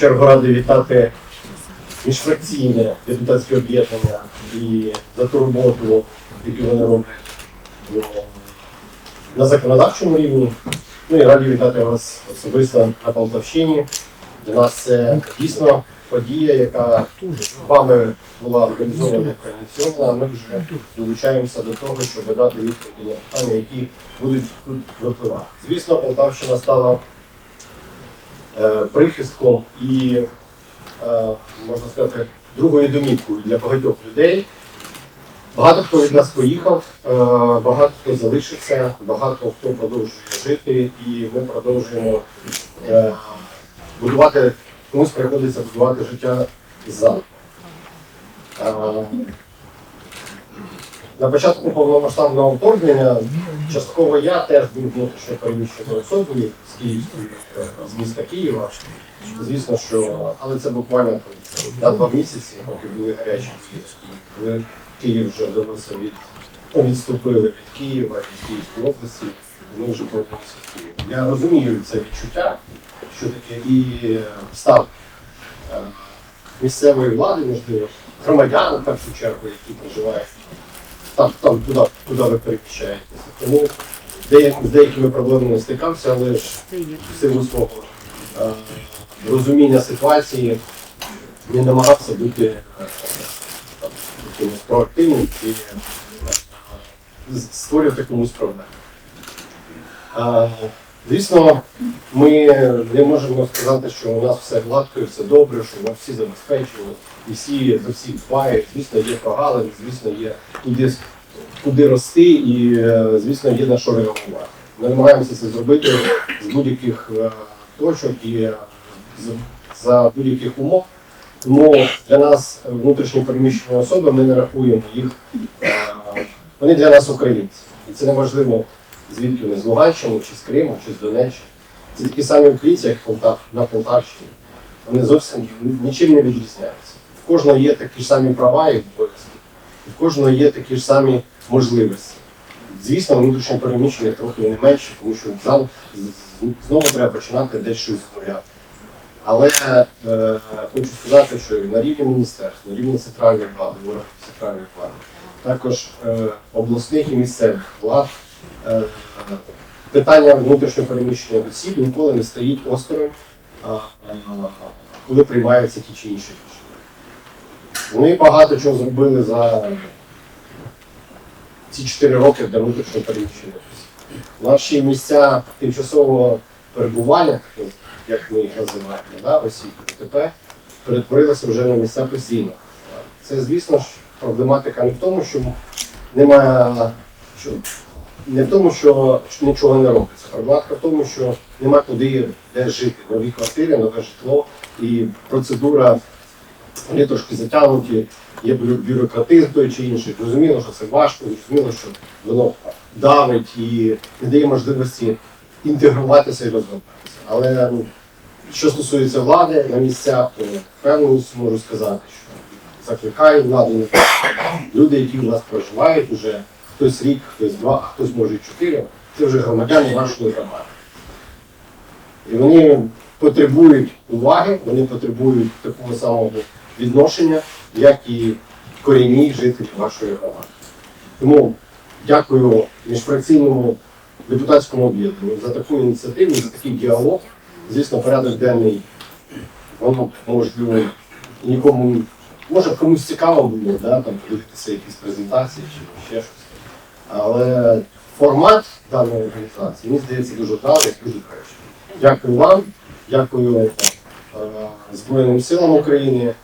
чергу радий вітати міжфракційне депутатське об'єднання і за ту роботу, яку вони роблять на законодавчому рівні. Ну і раді вітати вас особисто на Полтавщині. Для нас це дійсно подія, яка вами була організована ініційована. Ми вже долучаємося до того, щоб дати відповіді на питання, які будуть тут випливати. Звісно, Полтавщина стала прихистком і, е, можна сказати, другою домівкою для багатьох людей. Багато хто від нас поїхав, е, багато хто залишився, багато хто продовжує жити, і ми продовжуємо е, будувати, комусь приходиться будувати життя ззаду. На початку повномасштабного вторгнення частково я теж був внутрішньо переміщеною особою з Київської, з міста Києва. Звісно, що але це буквально на два місяці, поки були гарячі. Коли Київ вже вдалося від відступили від Києва, від Київської області, ми вже повернулися в Київ. Я розумію це відчуття, що таке і е, став е, місцевої влади, можливо, громадян в першу чергу, які проживають там, там туди, куди ви переключаєтеся. Тому деяк- з деякими проблемами стикався, але ж в силу свого е, розуміння ситуації не намагався бути е, якимось проактивним і е, створювати комусь проблеми. Звісно, ми не можемо сказати, що у нас все гладко і все добре, що ми всі забезпечені і всі за всіх дбають. Звісно, є прогалини, звісно, є куди, куди рости, і е, звісно, є на що реагувати. Ми намагаємося це зробити з будь-яких е, точок і е, за будь-яких умов. Тому для нас внутрішні переміщені особи ми не рахуємо їх. Вони для нас українці. І це неважливо, звідки вони з Луганщини, чи з Криму, чи з Донеччини. Це такі самі українці, як Полтав, на Полтавщині. Вони зовсім нічим не відрізняються. В кожного є такі ж самі права і обов'язки. В кожного є такі ж самі можливості. Звісно, внутрішньо переміщення трохи не менше, тому що зал знову треба починати десь щось з нуля. Але е, хочу сказати, що на рівні міністерств, на рівні центральної влади, центральної влади, також е, обласних і місцевих влад, питання внутрішнього переміщення осіб ніколи не стоїть осторонь, а, коли приймаються ті чи інші рішення. Вони багато чого зробили за ці 4 роки для внутрішнього переміщення осіб. Наші місця тимчасового перебування, як ми їх називаємо, да, осіб ОТП, перетворилися вже на місця постійного. Це, звісно ж, проблематика не в тому, що немає що, не в тому, що нічого не робиться. Проблематика в тому, що нема куди де жити. Нові квартири, нове житло і процедура вони трошки затягнуті, є бю- бюрократизм той чи інший. Зрозуміло, що це важко, зрозуміло, що воно давить і не дає можливості інтегруватися і розвиватися. Але що стосується влади на місцях, то впевненість можу сказати, що закликаю владу люди, які у нас проживають уже хтось рік, хтось два, а хтось може чотири, це вже громадяни вашої громади. І вони потребують уваги, вони потребують такого самого відношення, як і корінні жителі вашої громади. Тому дякую міжфракційному депутатському об'єднанню за таку ініціативу, за такий діалог. Звісно, порядок денний, воно можливо нікому, може комусь цікаво було, да, там подивитися якісь презентації чи ще щось. Але формат даної організації, мені здається, дуже вдалий, дуже краще. Дякую вам, дякую е, Збройним силам України.